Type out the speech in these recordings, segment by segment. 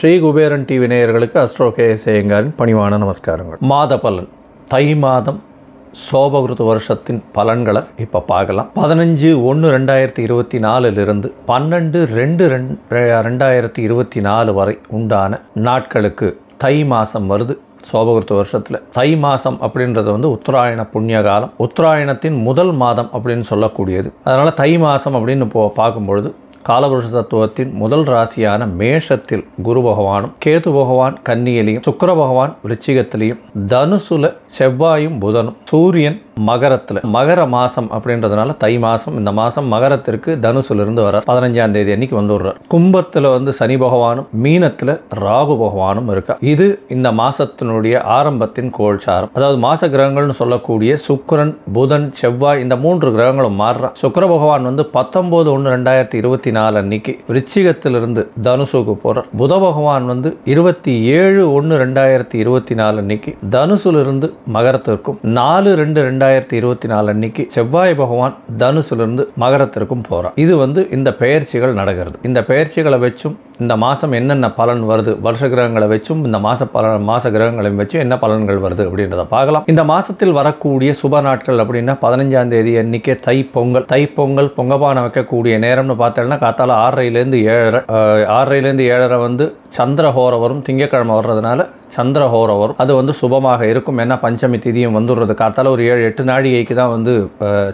Sri Kuberan TV நேயர்களுக்கு astro K S பணிவான நமஸ்காரங்கள். மாத பலன் தை மாதம் சோபகிருத வருஷத்தின் பலன்களை இப்போ பார்க்கலாம். பதினஞ்சு ஒன்று ரெண்டாயிரத்தி இருபத்தி நாலுலேருந்து பன்னெண்டு ரெண்டு ரெண் ரெண்டாயிரத்தி இருபத்தி நாலு வரை உண்டான நாட்களுக்கு தை மாதம் வருது சோபகிருத்த வருஷத்தில். தை மாதம் அப்படின்றது வந்து உத்தராயண புண்ணிய காலம். உத்தராயணத்தின் முதல் மாதம் அப்படின்னு சொல்லக்கூடியது. அதனால் தை மாதம் அப்படின்னு போ பார்க்கும்பொழுது காலபுருஷ தத்துவத்தின் முதல் ராசியான மேஷத்தில் குரு பகவானும் கேது பகவான் கன்னியிலையும் சுக்கர பகவான் விருச்சிகத்திலையும் தனுசுல செவ்வாயும் புதனும் சூரியன் மகரத்தில். மகர மாதம் அப்படின்றதுனால தை மாதம் இந்த மாதம் மகரத்திற்கு தனுசுலிருந்து வர பதினஞ்சாம் தேதி அன்னைக்கு வந்து விடுறார். கும்பத்தில் வந்து சனி பகவானும் மீனத்தில் ராகு பகவானும் இருக்கா. இது இந்த மாதத்தினுடைய ஆரம்பத்தின் கோல்சாரம். அதாவது மாச கிரகங்கள்னு சொல்லக்கூடிய சுக்கரன் புதன் செவ்வாய் இந்த மூன்று கிரகங்களும் மாறுறான். சுக்கர பகவான் வந்து பத்தொன்பது ஒன்று ரெண்டாயிரத்தி இருபத்தி நாலு அன்னைக்கு ரிச்சிகத்திலிருந்து தனுசுக்கு போகிறார் புத பகவான் வந்து இருபத்தி ஏழு ஒன்று ரெண்டாயிரத்தி இருபத்தி நாலு அன்னைக்கு தனுசுலிருந்து மகரத்திற்கும் நாலு ரெண்டு ரெண்டாயிரத்தி ரெண்டாயிரத்தி இருபத்தி நாலு அன்னைக்கு செவ்வாய் பகவான் தனுசுலிருந்து மகரத்திற்கும் போகிறான் இது வந்து இந்த பெயர்ச்சிகள் நடக்கிறது. இந்த பெயர்ச்சிகளை வச்சும் இந்த மாதம் என்னென்ன பலன் வருது வருஷ கிரகங்களை வச்சும் இந்த மாத பலன் மாத கிரகங்களையும் வச்சும் என்ன பலன்கள் வருது அப்படின்றத பார்க்கலாம். இந்த மாதத்தில் வரக்கூடிய சுப நாட்கள் அப்படின்னா பதினஞ்சாம் தேதி அன்னைக்கே தை பொங்கல் தை பொங்கல் பொங்கபானை வைக்கக்கூடிய நேரம்னு பார்த்தோம்னா காத்தால ஆறரைலேருந்து ஏழரை ஆறரைலேருந்து ஏழரை வந்து சந்திரஹோரம் வரும் திங்கக்கிழமை வர்றதுனால சந்திரஹோரம் வரும் அது வந்து சுபமாக இருக்கும். ஏன்னா பஞ்சமி திதியும் வந்துடுறது. காத்தால ஒரு ஏழு எட்டு நாழிகைக்கு தான் வந்து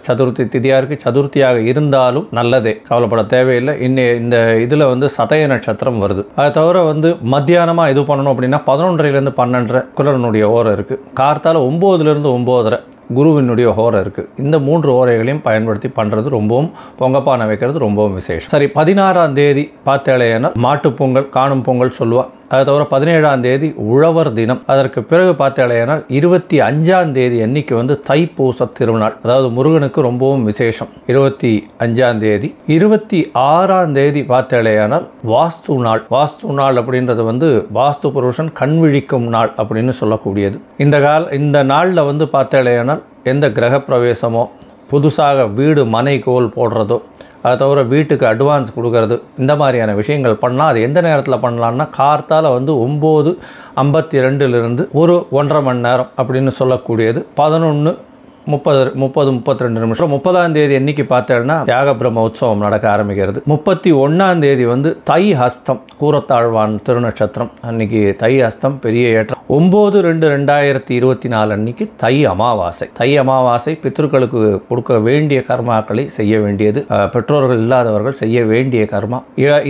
சதுர்த்தி திதியாக இருக்குது சதுர்த்தியாக இருந்தாலும் நல்லதே. கவலைப்பட தேவையில்லை. இன்னி இந்த இதில் வந்து சதய நட்சத்திரம் வருது. அதை தவிர வந்து மத்தியானமாக இது பண்ணணும் அப்படின்னா பதினொன்றரைலேருந்து பன்னெண்டரை குரலனுடைய ஓரம் இருக்குது கார்த்தால ஒம்போதுலேருந்து ஒம்போதரை. குருவினுடைய ஹோரை இருக்குது இந்த மூன்று ஓரைகளையும் பயன்படுத்தி பண்ணுறது ரொம்பவும் பொங்கப்பானை வைக்கிறது ரொம்பவும் விசேஷம். சரி பதினாறாம் தேதி பார்த்தேலையான மாட்டுப் பொங்கல் காணும் பொங்கல் சொல்லுவாள் அதை தவிர பதினேழாம் தேதி உழவர் தினம். அதற்கு பிறகு பார்த்தேலையானால் இருபத்தி அஞ்சாம் தேதி அன்னைக்கு வந்து தைப்பூச திருநாள். அதாவது முருகனுக்கு ரொம்பவும் விசேஷம். இருபத்தி அஞ்சாம் தேதி. இருபத்தி ஆறாம் தேதி பார்த்தேலையானால் வாஸ்து நாள். வாஸ்து நாள் அப்படின்றது வந்து வாஸ்து புருஷன் கண் விழிக்கும் நாள் அப்படின்னு சொல்லக்கூடியது. இந்த கால இந்த நாளில் வந்து பார்த்தேலையானால் எந்த கிரக பிரவேசமோ புதுசாக வீடு மனை கோல் போடுறதோ அதை தவிர வீட்டுக்கு அட்வான்ஸ் கொடுக்கறது இந்த மாதிரியான விஷயங்கள் பண்ணால் அது எந்த நேரத்தில் பண்ணலான்னா கார்த்தால் வந்து ஒம்பது ஐம்பத்தி ரெண்டுலேருந்து ஒரு ஒன்றரை மணி நேரம் அப்படின்னு சொல்லக்கூடியது. பதினொன்று முப்பது முப்பது முப்பத்தி ரெண்டு நிமிஷம் முப்பதாம் தேதி என்னைக்கு பார்த்தேன்னா தியாக பிரம்ம உற்சவம் நடக்க ஆரம்பிக்கிறது. முப்பத்தி ஒன்றாம் தேதி வந்து தை ஹஸ்தம் கூரத்தாழ்வான் திருநட்சத்திரம். அன்னைக்கு தை ஹஸ்தம் பெரிய ஏற்றம். ஒம்பது ரெண்டு ரெண்டாயிரத்தி இருபத்தி நாலு அன்னைக்கு தை அமாவாசை. தை அமாவாசை பித்ருக்களுக்கு கொடுக்க வேண்டிய கர்மாக்களை செய்ய வேண்டியது. பெற்றோர்கள் இல்லாதவர்கள் செய்ய வேண்டிய கர்மா.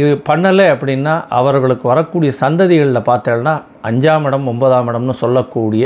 இது பண்ணலை அப்படின்னா அவர்களுக்கு வரக்கூடிய சந்ததிகளில் பார்த்தேன்னா அஞ்சாம் இடம் ஒன்பதாம் இடம்னு சொல்லக்கூடிய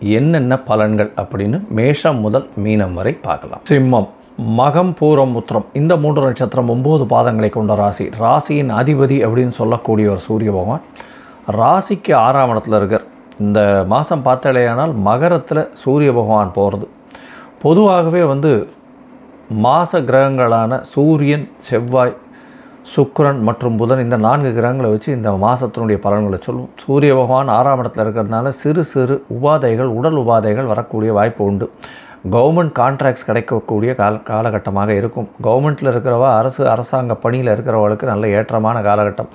என்னென்ன பலன்கள் அப்படின்னு மேஷம் முதல் மீனம் வரை பார்க்கலாம். சிம்மம் மகம் பூரம் உத்திரம். இந்த மூன்று நட்சத்திரம் ஒம்பது பாதங்களை கொண்ட ராசி. ராசியின் அதிபதி அப்படின்னு சொல்லக்கூடிய ஒரு சூரிய பகவான். ராசிக்கு ஆறாம் இடத்துல இருக்கார். இந்த மாதம் பார்த்தாலேயானால் மகரத்தில் சூரிய பகவான் போகிறது பொதுவாகவே வந்து மாச கிரகங்களான சூரியன் செவ்வாய் சுக்கரன் மற்றும் புதன் இந்த நான்கு கிரகங்களை வச்சு இந்த மாதத்தினுடைய பலன்களை சொல்லுவோம் சூரிய பகவான் ஆறாம் இடத்துல இருக்கிறதுனால சிறு சிறு உபாதைகள் உடல் உபாதைகள் வரக்கூடிய வாய்ப்பு உண்டு. கவர்மெண்ட் கான்ட்ராக்ட்ஸ் கிடைக்கக்கூடிய கால காலகட்டமாக இருக்கும். கவர்மெண்ட்டில் இருக்கிறவா அரசு அரசாங்க பணியில் இருக்கிறவளுக்கு நல்ல ஏற்றமான காலகட்டம்.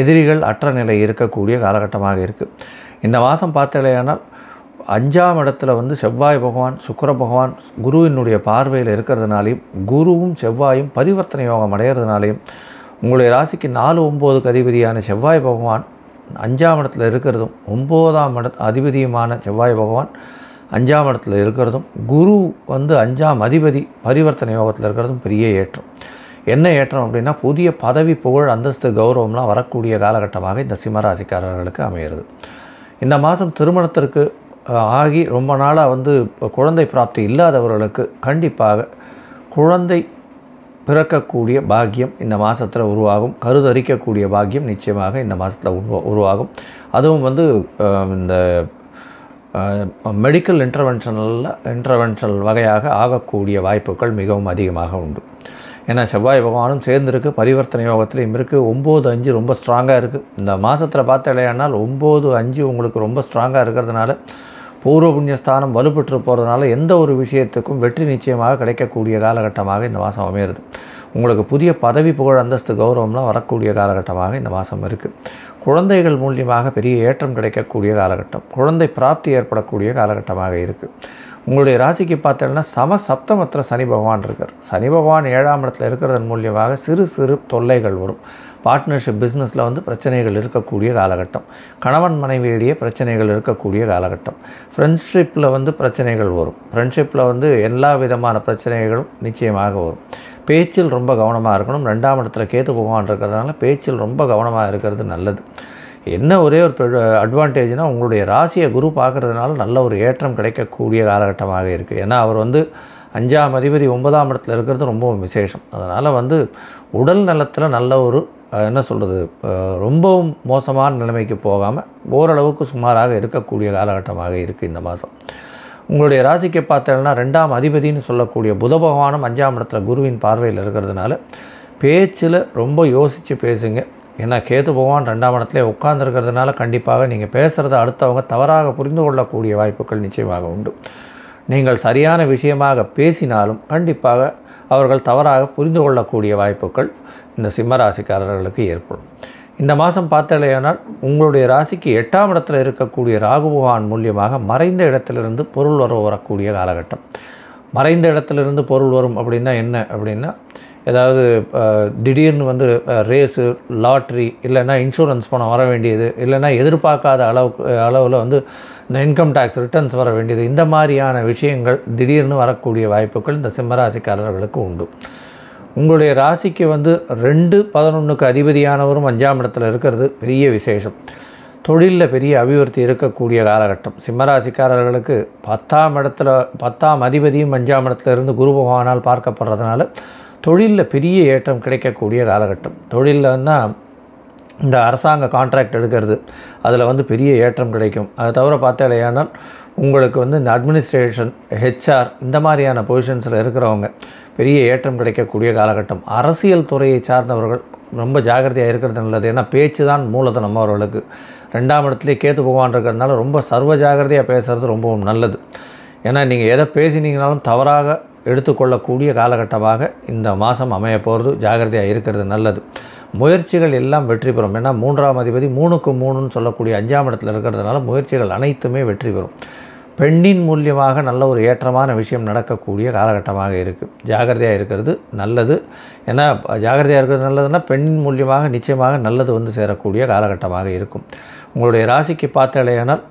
எதிரிகள் அற்ற நிலை இருக்கக்கூடிய காலகட்டமாக இருக்குது இந்த மாதம் பார்த்தலையானால் அஞ்சாம் இடத்துல வந்து செவ்வாய் பகவான் சுக்கர பகவான் குருவினுடைய பார்வையில் இருக்கிறதுனாலையும் குருவும் செவ்வாயும் பரிவர்த்தனை யோகம் அடைகிறதுனாலையும் உங்களுடைய ராசிக்கு நாலு ஒம்போதுக்கு அதிபதியான செவ்வாய் பகவான் அஞ்சாம் இடத்துல இருக்கிறதும் ஒம்போதாம் இட அதிபதியுமான செவ்வாய் பகவான் அஞ்சாம் இடத்துல இருக்கிறதும் குரு வந்து அஞ்சாம் அதிபதி பரிவர்த்தனை யோகத்தில் இருக்கிறதும் பெரிய ஏற்றம். என்ன ஏற்றம் அப்படின்னா புதிய பதவி புகழ் அந்தஸ்து கௌரவம்லாம் வரக்கூடிய காலகட்டமாக இந்த சிம்மராசிக்காரர்களுக்கு அமைகிறது. இந்த மாதம் திருமணத்திற்கு ஆகி ரொம்ப நாளாக வந்து குழந்தை பிராப்தி இல்லாதவர்களுக்கு கண்டிப்பாக குழந்தை பிறக்கக்கூடிய பாக்கியம் இந்த மாதத்தில் உருவாகும். கருதரிக்கக்கூடிய பாக்கியம் நிச்சயமாக இந்த மாதத்தில் உருவா உருவாகும். அதுவும் வந்து இந்த மெடிக்கல் இன்டர்வென்ஷனில் இன்டர்வென்ஷனல் வகையாக ஆகக்கூடிய வாய்ப்புகள் மிகவும் அதிகமாக உண்டு. ஏன்னா செவ்வாய் பகவானும் சேர்ந்துருக்கு. பரிவர்த்தனை யோகத்திலையும் இருக்குது ஒம்பது அஞ்சு ரொம்ப ஸ்ட்ராங்காக இருக்குது இந்த மாதத்தில் பார்த்தாலேயானால் ஒம்பது அஞ்சு உங்களுக்கு ரொம்ப ஸ்ட்ராங்காக இருக்கிறதுனால பூர்வ புண்ணியஸ்தானம் வலுப்பெற்று போகிறதுனால எந்த ஒரு விஷயத்துக்கும் வெற்றி நிச்சயமாக கிடைக்கக்கூடிய காலகட்டமாக இந்த மாதம் அமையிறது. உங்களுக்கு புதிய பதவி புகழ் அந்தஸ்து கௌரவம்லாம் வரக்கூடிய காலகட்டமாக இந்த மாதம் இருக்குது குழந்தைகள் மூலியமாக பெரிய ஏற்றம் கிடைக்கக்கூடிய காலகட்டம். குழந்தை பிராப்தி ஏற்படக்கூடிய காலகட்டமாக இருக்குது உங்களுடைய ராசிக்கு பார்த்தீங்கன்னா சம சப்தமத்தில் சனி பகவான் இருக்கார். சனி பகவான் ஏழாம் இடத்துல இருக்கிறதன் மூலியமாக சிறு சிறு தொல்லைகள் வரும். பார்ட்னர்ஷிப் பிஸ்னஸில் வந்து பிரச்சனைகள் இருக்கக்கூடிய காலகட்டம். கணவன் மனைவியிடையே பிரச்சனைகள் இருக்கக்கூடிய காலகட்டம். ஃப்ரெண்ட்ஷிப்பில் வந்து பிரச்சனைகள் வரும். ஃப்ரெண்ட்ஷிப்பில் வந்து எல்லா விதமான பிரச்சனைகளும் நிச்சயமாக வரும். பேச்சில் ரொம்ப கவனமாக இருக்கணும். ரெண்டாம் இடத்துல கேத்து பகவான் இருக்கிறதுனால பேச்சில் ரொம்ப கவனமாக இருக்கிறது நல்லது. என்ன ஒரே ஒரு அட்வான்டேஜ்னால் உங்களுடைய ராசியை குரு பார்க்குறதுனால நல்ல ஒரு ஏற்றம் கிடைக்கக்கூடிய காலகட்டமாக இருக்குது ஏன்னா அவர் வந்து அஞ்சாம் அதிபதி ஒன்பதாம் இடத்துல இருக்கிறது ரொம்ப விசேஷம். அதனால் வந்து உடல் நலத்தில் நல்ல ஒரு என்ன சொல்கிறது ரொம்பவும் மோசமான நிலைமைக்கு போகாமல் ஓரளவுக்கு சுமாராக இருக்கக்கூடிய காலகட்டமாக இருக்குது இந்த மாதம் உங்களுடைய ராசிக்கு பார்த்தீங்கன்னா ரெண்டாம் அதிபதின்னு சொல்லக்கூடிய புத பகவானும் அஞ்சாம் இடத்துல குருவின் பார்வையில் இருக்கிறதுனால பேச்சில் ரொம்ப யோசித்து பேசுங்க. ஏன்னா கேது பகவான் ரெண்டாம் இடத்துல உட்கார்ந்துருக்கிறதுனால கண்டிப்பாக நீங்கள் பேசுகிறத அடுத்தவங்க தவறாக புரிந்து கொள்ளக்கூடிய வாய்ப்புகள் நிச்சயமாக உண்டு. நீங்கள் சரியான விஷயமாக பேசினாலும் கண்டிப்பாக அவர்கள் தவறாக புரிந்து கொள்ளக்கூடிய வாய்ப்புகள் இந்த சிம்ம ராசிக்காரர்களுக்கு ஏற்படும். இந்த மாதம் பார்த்தாலேயானால் உங்களுடைய ராசிக்கு எட்டாம் இடத்துல இருக்கக்கூடிய ராகுபகவான் மூலியமாக மறைந்த இடத்திலிருந்து பொருள் வர வரக்கூடிய காலகட்டம். மறைந்த இடத்திலிருந்து பொருள் வரும் அப்படின்னா என்ன? அப்படின்னா ஏதாவது திடீர்னு வந்து ரேஸு லாட்ரி இல்லைன்னா இன்சூரன்ஸ் பணம் வர வேண்டியது இல்லைன்னா எதிர்பார்க்காத அளவுக்கு அளவில் வந்து இந்த இன்கம் டேக்ஸ் ரிட்டர்ன்ஸ் வர வேண்டியது இந்த மாதிரியான விஷயங்கள் திடீர்னு வரக்கூடிய வாய்ப்புகள் இந்த சிம்மராசிக்காரர்களுக்கு உண்டு. உங்களுடைய ராசிக்கு வந்து ரெண்டு பதினொன்றுக்கு அதிபதியானவரும் அஞ்சாம் இடத்துல இருக்கிறது பெரிய விசேஷம். தொழிலில் பெரிய அபிவிருத்தி இருக்கக்கூடிய காலகட்டம். சிம்மராசிக்காரர்களுக்கு பத்தாம் இடத்துல பத்தாம் அதிபதியும் அஞ்சாம் இடத்துல இருந்து குரு பகவானால் பார்க்கப்படுறதுனால தொழிலில் பெரிய ஏற்றம் கிடைக்கக்கூடிய காலகட்டம். தொழிலன்னா இந்த அரசாங்க கான்ட்ராக்ட் எடுக்கிறது அதில் வந்து பெரிய ஏற்றம் கிடைக்கும். அதை தவிர பார்த்தாலேயானால் உங்களுக்கு வந்து இந்த அட்மினிஸ்ட்ரேஷன் ஹெச்ஆர் இந்த மாதிரியான பொசிஷன்ஸில் இருக்கிறவங்க பெரிய ஏற்றம் கிடைக்கக்கூடிய காலகட்டம். அரசியல் துறையை சார்ந்தவர்கள் ரொம்ப ஜாக்கிரதையாக இருக்கிறது நல்லது. ஏன்னா பேச்சு தான் மூலதனம் அவர்களுக்கு. ரெண்டாம் இடத்துலேயே கேத்து பகவான் இருக்கிறதுனால ரொம்ப சர்வ ஜாக்கிரதையாக பேசுகிறது ரொம்பவும் நல்லது. ஏன்னா நீங்கள் எதை பேசினீங்கனாலும் தவறாக எடுத்துக்கொள்ளக்கூடிய காலகட்டமாக இந்த மாதம் அமைய போகிறது ஜாகிரதையாக இருக்கிறது நல்லது. முயற்சிகள் எல்லாம் வெற்றி பெறும். ஏன்னா மூன்றாம் அதிபதி மூணுக்கு மூணுன்னு சொல்லக்கூடிய அஞ்சாம் இடத்துல இருக்கிறதுனால முயற்சிகள் அனைத்துமே வெற்றி பெறும். பெண்ணின் மூலியமாக நல்ல ஒரு ஏற்றமான விஷயம் நடக்கக்கூடிய காலகட்டமாக இருக்குது ஜாகிரதையாக இருக்கிறது நல்லது. ஏன்னா ஜாகிரதையாக இருக்கிறது நல்லதுன்னா பெண்ணின் மூலியமாக நிச்சயமாக நல்லது வந்து சேரக்கூடிய காலகட்டமாக இருக்கும். உங்களுடைய ராசிக்கு பார்த்தாலேயானால்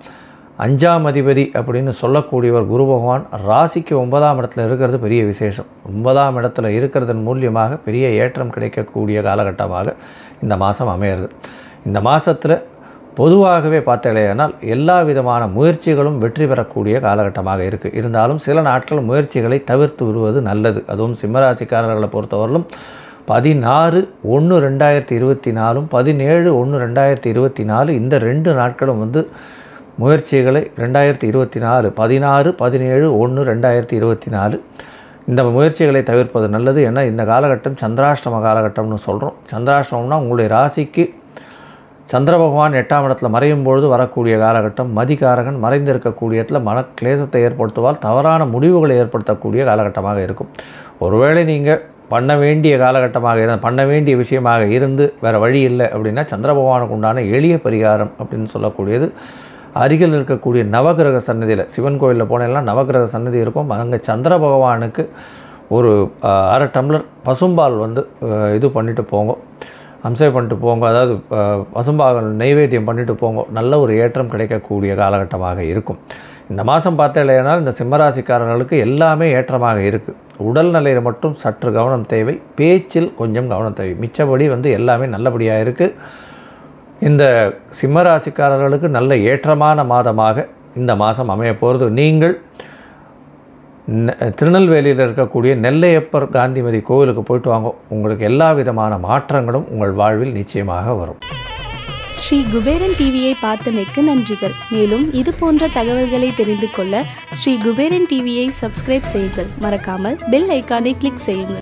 அஞ்சாம் அதிபதி அப்படின்னு சொல்லக்கூடியவர் குரு பகவான் ராசிக்கு ஒன்பதாம் இடத்துல இருக்கிறது பெரிய விசேஷம். ஒன்பதாம் இடத்துல இருக்கிறதன் மூலியமாக பெரிய ஏற்றம் கிடைக்கக்கூடிய காலகட்டமாக இந்த மாதம் அமையிறது. இந்த மாதத்தில் பொதுவாகவே பார்த்தாலேயானால் எல்லா விதமான முயற்சிகளும் வெற்றி பெறக்கூடிய காலகட்டமாக இருக்குது இருந்தாலும் சில நாட்கள் முயற்சிகளை தவிர்த்து விடுவது நல்லது. அதுவும் சிம்மராசிக்காரர்களை பொறுத்தவரையிலும் பதினாறு ஒன்று ரெண்டாயிரத்தி இருபத்தி நாலும் பதினேழு ஒன்று ரெண்டாயிரத்தி இருபத்தி நாலு இந்த ரெண்டு நாட்களும் வந்து முயற்சிகளை ரெண்டாயிரத்தி இருபத்தி நாலு பதினாறு பதினேழு ஒன்று ரெண்டாயிரத்தி இருபத்தி நாலு. இந்த முயற்சிகளை தவிர்ப்பது நல்லது. ஏன்னா இந்த காலகட்டம் சந்திராஷ்டம காலகட்டம்னு சொல்கிறோம் சந்திராஷ்டமம்னா உங்களுடைய ராசிக்கு சந்திர பகவான் எட்டாம் இடத்துல மறையும் பொழுது வரக்கூடிய காலகட்டம். மதிகாரகன் மறைந்திருக்கக்கூடிய இடத்துல மன கிளேசத்தை ஏற்படுத்துவால் தவறான முடிவுகளை ஏற்படுத்தக்கூடிய காலகட்டமாக இருக்கும். ஒருவேளை நீங்கள் பண்ண வேண்டிய காலகட்டமாக இருந்த பண்ண வேண்டிய விஷயமாக இருந்து வேறு வழி இல்லை அப்படின்னா சந்திர பகவானுக்கு உண்டான எளிய பரிகாரம் அப்படின்னு சொல்லக்கூடியது. அருகில் இருக்கக்கூடிய நவகிரக சன்னதியில் சிவன் கோயிலில் போனேன்னா நவகிரக சன்னதி இருக்கும். அங்கே சந்திர பகவானுக்கு ஒரு அரை டம்ளர் பசும்பால் வந்து இது பண்ணிட்டு போங்க. அம்சை பண்ணிட்டு போங்க. அதாவது பசும்பால் நெய்வேத்தியம் பண்ணிட்டு போங்க. நல்ல ஒரு ஏற்றம் கிடைக்கக்கூடிய காலகட்டமாக இருக்கும். இந்த மாதம் பார்த்தேனால் இந்த சிம்மராசிக்காரர்களுக்கு எல்லாமே ஏற்றமாக இருக்குது உடல் நிலையில் மட்டும் சற்று கவனம் தேவை. பேச்சில் கொஞ்சம் கவனம் தேவை. மிச்சபடி வந்து எல்லாமே நல்லபடியாக இருக்குது இந்த சிம்மராசிக்காரர்களுக்கு நல்ல ஏற்றமான மாதமாக இந்த மாதம் அமைய போகிறது நீங்கள் நெ- திருநெல்வேலியில் இருக்கக்கூடிய நெல்லையப்பர் காந்திமதி கோவிலுக்கு போயிட்டு வாங்க. உங்களுக்கு எல்லா விதமான மாற்றங்களும் உங்கள் வாழ்வில் நிச்சயமாக வரும். ஸ்ரீ குபேரன் டிவியை பார்த்தமைக்கு நன்றிகள். மேலும் இது போன்ற தகவல்களை தெரிந்து கொள்ள ஸ்ரீ குபேரன் டிவியை சப்ஸ்கிரைப் செய்யுங்கள். மறக்காமல் பெல் ஐக்கானை கிளிக் செய்யுங்கள்.